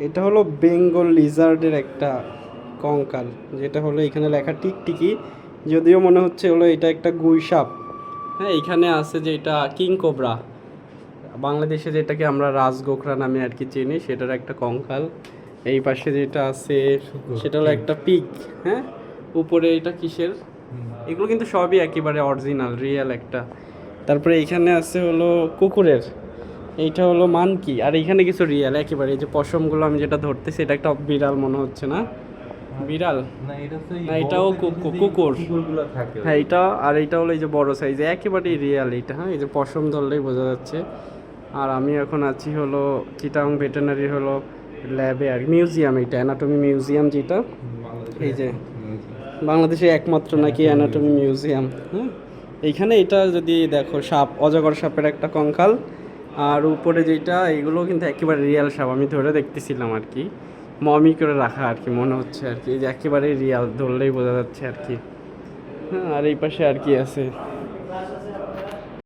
এটা হলো বেঙ্গল লিজার্ডের একটা কঙ্কাল যেটা হলো এখানে লেখা টিকটিকি যদিও মনে হচ্ছে হলো এটা একটা গুইসাপ হ্যাঁ এখানে আছে যে এটা কিং কোবরা। বাংলাদেশে যেটাকে আমরা রাজগোখরা নামে আর কি চিনি সেটার একটা কঙ্কাল। এই পাশে যেটা আছে সেটা হলো একটা পিক হ্যাঁ? উপরে এটা কিসের? এগুলো কিন্তু সবই একেবারে অরিজিনাল রিয়েল একটা। তারপরে এখানে আছে হলো কুকুরের। এইটা হলো মান মানকি আর এখানে কিছু রিয়েল একেবারে এই যে পশমগুলো আমি যেটা ধরতেছি এটা একটা বিড়াল মনে হচ্ছে না? বিড়াল? না এটা এটাও কুকুর। হ্যাঁ এটা আর এইটা হলো এই যে বড় সাইজে একেবারেই রিয়েল এইটা হ্যাঁ? এই যে পশম ধরলেই বোঝা যাচ্ছে। আর আমি এখন আছি হলো চিটাং ভেটেনারি হলো ল্যাবে আর মিউজিয়াম এটা অ্যানাটমি মিউজিয়াম যেটা। এই যে বাংলাদেশে একমাত্র নাকি অ্যানাটমি মিউজিয়াম হ্যাঁ? এইখানে এটা যদি দেখো সাপ অজগর সাপের একটা কঙ্কাল। আর উপরে যেটা, এগুলো কিন্তু একেবারে রিয়াল সাপ আমি ধরে দেখতেছিলাম আর কি। মমি করে রাখা আর কি, মনে হচ্ছে আর কি। একেবারে রিয়াল ধরলেই বোঝা যাচ্ছে আর কি। হ্যাঁ আর এই পাশে আর কি আছে।